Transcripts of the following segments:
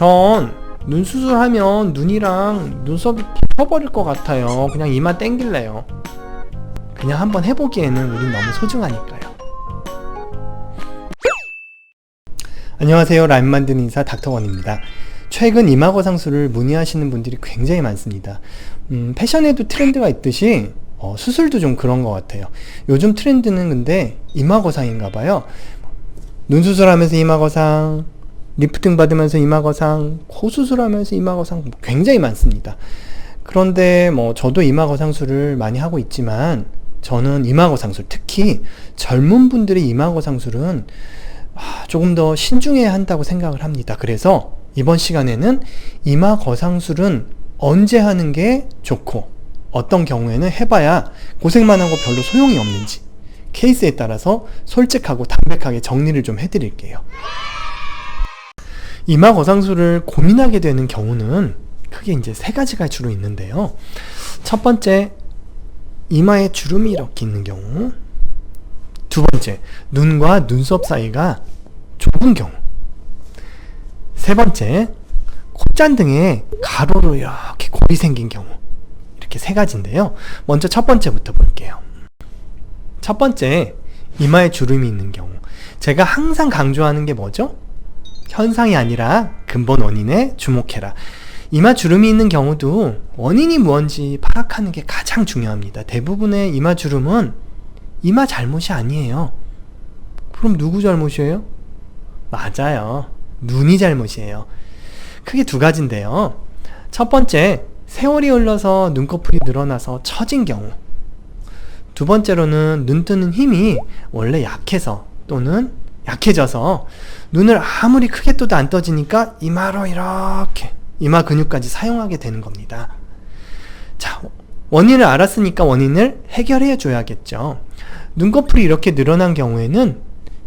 전 눈 수술하면 눈이랑 눈썹이 붙어버릴 것 같아요. 그냥 이마 땡길래요. 그냥 한번 해보기에는 우린 너무 소중하니까요. 안녕하세요. 라임 만드는 인사 닥터원입니다. 최근 이마 거상술을 문의하시는 분들이 굉장히 많습니다. 음, 패션에도 트렌드가 있듯이 어, 수술도 좀 그런 것 같아요. 요즘 트렌드는 근데 이마 거상인가 봐요. 눈 수술하면서 이마 거상, 리프팅 받으면서 이마 거상, 코 수술하면서 이마 거상 굉장히 많습니다. 그런데 뭐 저도 이마 거상술을 많이 하고 있지만 저는 이마 거상술 특히 젊은 분들의 이마 거상술은 아, 조금 더 신중해야 한다고 생각을 합니다. 그래서 이번 시간에는 이마 거상술은 언제 하는 게 좋고 어떤 경우에는 해봐야 고생만 하고 별로 소용이 없는지 케이스에 따라서 솔직하고 담백하게 정리를 좀 해드릴게요. 이마 거상술을 고민하게 되는 경우는 크게 이제 세 가지가 주로 있는데요. 첫 번째, 이마에 주름이 이렇게 있는 경우. 두 번째, 눈과 눈썹 사이가 좁은 경우. 세 번째, 콧잔 등에 가로로 이렇게 골이 생긴 경우. 이렇게 세 가지인데요. 먼저 첫 번째부터 볼게요. 첫 번째, 이마에 주름이 있는 경우. 제가 항상 강조하는 게 뭐죠? 현상이 아니라 근본 원인에 주목해라. 이마 주름이 있는 경우도 원인이 무언지 파악하는 게 가장 중요합니다. 대부분의 이마 주름은 이마 잘못이 아니에요. 그럼 누구 잘못이에요? 맞아요. 눈이 잘못이에요. 크게 두 가지인데요. 첫 번째, 세월이 흘러서 눈꺼풀이 늘어나서 처진 경우. 두 번째로는 눈 뜨는 힘이 원래 약해서 또는 약해져서 눈을 아무리 크게 떠도 안 떠지니까 이마로 이렇게 이마 근육까지 사용하게 되는 겁니다. 자, 원인을 알았으니까 원인을 해결해 줘야겠죠. 눈꺼풀이 이렇게 늘어난 경우에는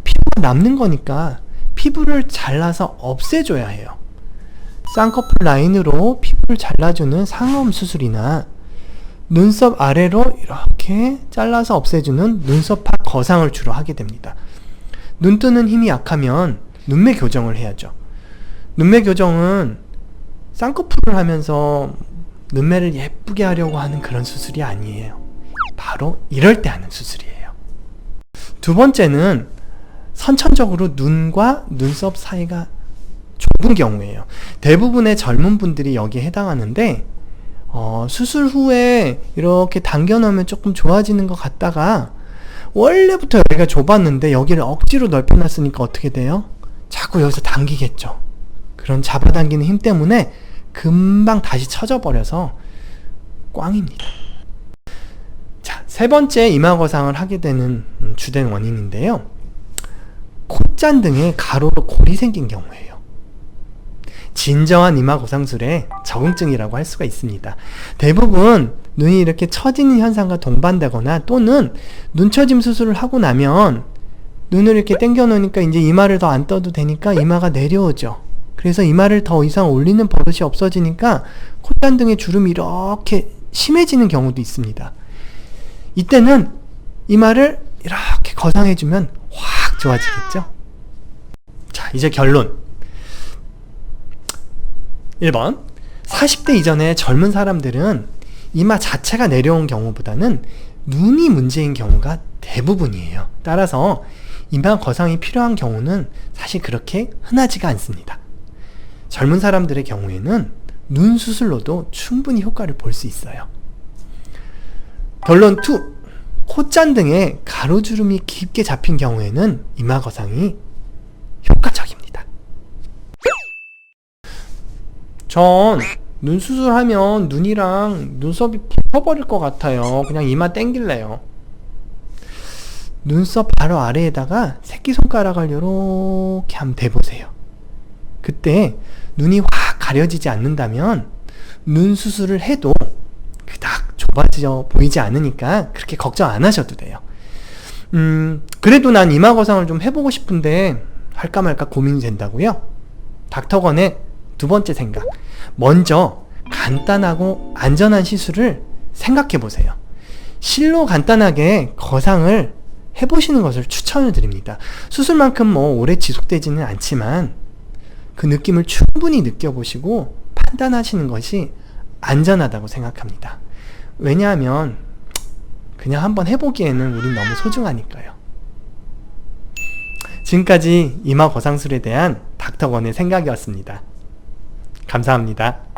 피부가 남는 거니까 피부를 잘라서 없애줘야 해요. 쌍꺼풀 라인으로 피부를 잘라주는 상어음 수술이나 눈썹 아래로 이렇게 잘라서 없애주는 눈썹팍 거상을 주로 하게 됩니다. 눈 뜨는 힘이 약하면 눈매 교정을 해야죠. 눈매 교정은 쌍꺼풀을 하면서 눈매를 예쁘게 하려고 하는 그런 수술이 아니에요. 바로 이럴 때 하는 수술이에요. 두 번째는 선천적으로 눈과 눈썹 사이가 좁은 경우예요. 대부분의 젊은 분들이 여기에 해당하는데 어, 수술 후에 이렇게 당겨놓으면 조금 좋아지는 것 같다가 원래부터 여기가 좁았는데 여기를 억지로 넓혀놨으니까 어떻게 돼요? 자꾸 여기서 당기겠죠. 그런 잡아당기는 힘 때문에 금방 다시 쳐져버려서 꽝입니다. 자, 세 번째 이마거상을 하게 되는 주된 원인인데요. 콧잔등에 가로로 골이 생긴 경우예요. 진정한 이마 거상술의 적응증이라고 할 수가 있습니다. 대부분 눈이 이렇게 처지는 현상과 동반되거나 또는 눈처짐 수술을 하고 나면 눈을 이렇게 당겨 놓으니까 이제 이마를 더 안 떠도 되니까 이마가 내려오죠. 그래서 이마를 더 이상 올리는 버릇이 없어지니까 콧잔 등의 주름이 이렇게 심해지는 경우도 있습니다. 이때는 이마를 이렇게 거상해주면 확 좋아지겠죠? 자, 이제 결론. 1번. 40대 이전의 젊은 사람들은 이마 자체가 내려온 경우보다는 눈이 문제인 경우가 대부분이에요. 따라서 이마 거상이 필요한 경우는 사실 그렇게 흔하지가 않습니다. 젊은 사람들의 경우에는 눈 수술로도 충분히 효과를 볼 수 있어요. 결론 2. 콧잔등에 가로주름이 깊게 잡힌 경우에는 이마 거상이 효과적입니다. 전 눈 수술하면 눈이랑 눈썹이 붙어버릴 것 같아요. 그냥 이마 땡길래요. 눈썹 바로 아래에다가 새끼손가락을 이렇게 한번 대보세요. 그때 눈이 확 가려지지 않는다면 눈 수술을 해도 그닥 좁아져 보이지 않으니까 그렇게 걱정 안 하셔도 돼요. 음, 그래도 난 이마 거상을 좀 해보고 싶은데 할까 말까 고민이 된다고요? 닥터건의 두 번째 생각. 먼저 간단하고 안전한 시술을 생각해 보세요. 실로 간단하게 거상을 해보시는 것을 추천을 드립니다. 수술만큼 뭐 오래 지속되지는 않지만 그 느낌을 충분히 느껴보시고 판단하시는 것이 안전하다고 생각합니다. 왜냐하면 그냥 한번 해보기에는 우린 너무 소중하니까요. 지금까지 이마 거상술에 대한 닥터건의 생각이었습니다. 감사합니다.